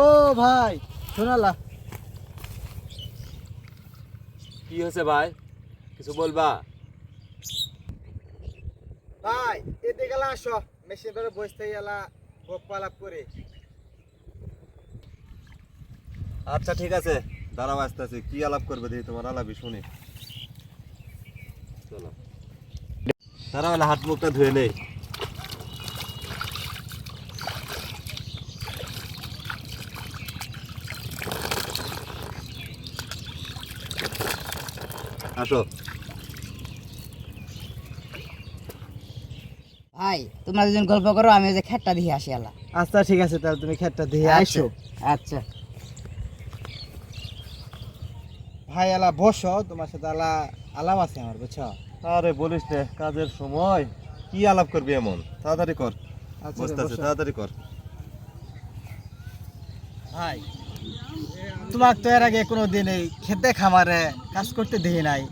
ও ভাই শোনালা। কি হয়েছে ভাই? কিছু বলবা? ভাই এতে গেলা আসো। মেশিন ধরে বসতে গেলা পালাপ করে। আচ্ছা ঠিক আছে। দাঁড়াও আসতেছি। কি আলাপ করবে দেখি তোমার আলাপই শুনি। চলো। দাঁড়াও হাত মুখটা ধুয়ে নেই। আসো। ভাই তোমরা দুজন গল্প করো আমি ওই যে খেটটা দিয়ে আসি আলা আচ্ছা ঠিক আছে তাহলে তুমি খেতটা দিয়ে আইসো আচ্ছা। ভাই আলা বসো। তোমার সাথে আলা আলাপ আছে আমার বুঝছ? আরে বলিস নে কাজের সময় কি আলাপ করবি এমন? তাড়াতাড়ি কর। আচ্ছা রে। তাড়াতাড়ি কর। ভাই তোমার তো এর আগে কোনো দিন এই খেতে খামারে কাজ করতে দেখি নাই।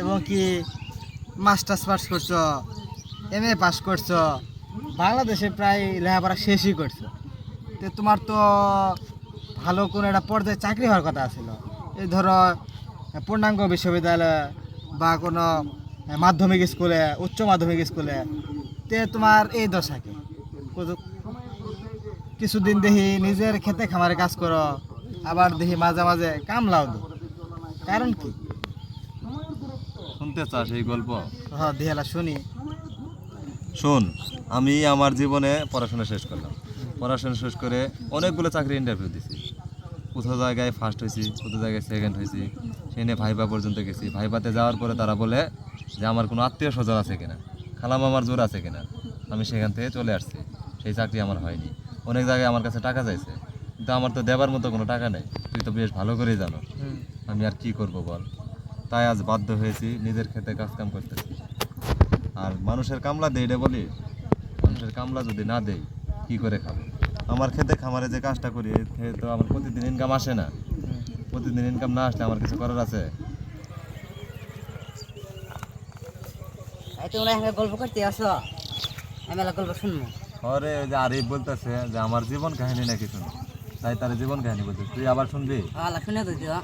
এবং কি মাস্টার্স পাস করছ এম এ পাস করছ, বাংলাদেশে প্রায় লেখাপড়া শেষই করছ। তো তোমার তো ভালো কোনো একটা পর্যায়ে চাকরি হওয়ার কথা ছিল। এই ধরো, পূর্ণাঙ্গ বিশ্ববিদ্যালয় বা কোনো মাধ্যমিক স্কুলে, উচ্চ মাধ্যমিক স্কুলে, তে তোমার এই দশাকে কিছুদিন দেখি নিজের খেতে খামারে কাজ করো আবার দেখি মাঝে মাঝে কামলাও দো। কারণ কি? শুনতে চাস এই গল্প? হ দিহেলা শুনি। শোন আমি আমার জীবনে পড়াশোনা শেষ করলাম। পড়াশোনা শেষ করে অনেকগুলো চাকরি ইন্টারভিউ দিছি। কোথাও জায়গায় ফার্স্ট হয়েছি কোথাও জায়গায় সেকেন্ড হয়েছি সেখানে ভাইবা পর্যন্ত গেছি। ভাইবাতে যাওয়ার পরে তারা বলে যে আমার কোনো আত্মীয় স্বজন আছে কিনা? খালাম আমার জোর আছে কিনা? আমি সেখান থেকে চলে আসছি। সেই চাকরি আমার হয়নি। অনেক জায়গায় আমার কাছে টাকা চাইছে। কিন্তু আমার তো দেবার মতো কোনো টাকা নেই। তুই তো বেশ ভালো করেই জানো। আমি আর কি করব বল? তাই আজ বাধ্য হয়েছি নিজের খেতে কাজ কাম করতেছি। আর মানুষের কামলা দেই রে বলি। মানুষের কামলা যদি না দেই কি করে খাব? আমার খেতে খামারে যে কাজটা করি তো আমার প্রতিদিন ইনকাম আসে না। প্রতিদিন ইনকাম না আসলে আমার কিছু করার আছে? তোমরা এখানে গল্প করতে আসো। আমি গল্প শুনব। আরে ওই যে আরিফ বলতেছে যে আমার জীবন কাহিনী নাকি শুনো। তাই তার জীবন কাহিনী বলতে তুই আবার শুনবি? আলা শুনে তো দিও।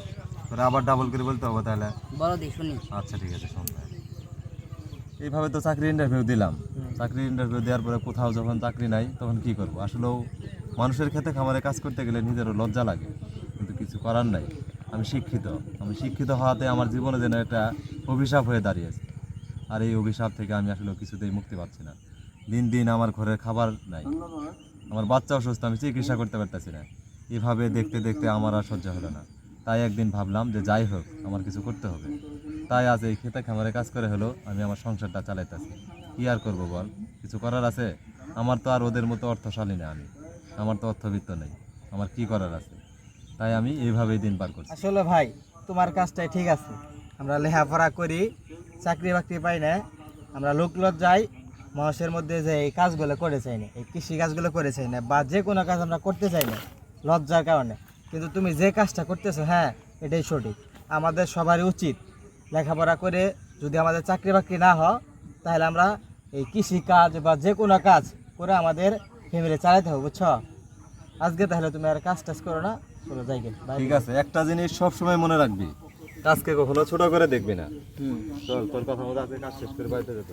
তোরা আবার ডাবল করে বলতে হবে তাহলে। বলো দি শুনি। আচ্ছা ঠিক আছে শুনবে এইভাবে তো চাকরি ইন্টারভিউ দিলাম। চাকরি ইন্টারভিউ দেওয়ার পরে কোথাও যখন চাকরি নাই তখন কি করব? আসলেও মানুষের ক্ষেত্রে খামারে কাজ করতে গেলে নিজেরও লজ্জা লাগে। কিন্তু কিছু করার নাই। আমি শিক্ষিত। আমি শিক্ষিত হওয়াতে আমার জীবনে যেন একটা অভিশাপ হয়ে দাঁড়িয়েছে। আর এই অভিশাপ থেকে আমি আসলে কিছুতেই মুক্তি পাচ্ছি না। দিন দিন আমার ঘরের খাবার নাই। আমার বাচ্চা অসুস্থ আমি চিকিৎসা করতে পারতেছি না। এভাবে দেখতে দেখতে আমার আর সহ্য হলো না। তাই একদিন ভাবলাম যে যাই হোক আমার কিছু করতে হবে। তাই আজ এই খেতে খামারে কাজ করে হলো আমি আমার সংসারটা চালাইতেছি। কি আর করব বল? কিছু করার আছে? আমার তো আর ওদের মতো অর্থশালী না আমি। আমার তো অর্থবিত্ত নেই। আমার কি করার আছে? তাই আমি এইভাবেই দিন পার করছি। আসলে ভাই তোমার কাজটাই ঠিক আছে। আমরা লেখাপড়া করি চাকরি বাকরি পাই না। আমরা লোক লজ্জাই মানুষের মধ্যে যে এই কাজগুলো করে চাই না এই কৃষি কাজগুলো করে চাই না বা যে কোনো কাজ আমরা করতে চাই না লজ্জার কারণে। কিন্তু তুমি যে কাজটা করতেছো হ্যাঁ এটাই সঠিক। আমাদের সবারই উচিত লেখাপড়া করে যদি আমাদের চাকরি বাকরি না হয়, তাহলে আমরা এই কৃষি কাজ বা যে কোনো কাজ করে আমাদের ফ্যামিলি চালাতে হবে, বুঝছ? আজকে তাহলে তুমি আর কাজ টাজ করো না, চলো যাই ঠিক আছে, একটা জিনিস সবসময় মনে রাখবি কাজকে কখনো ছোট করে দেখবি না চল তোর কথা মতো আজকে কাজ শেষ করে বাড়িতে যেতে।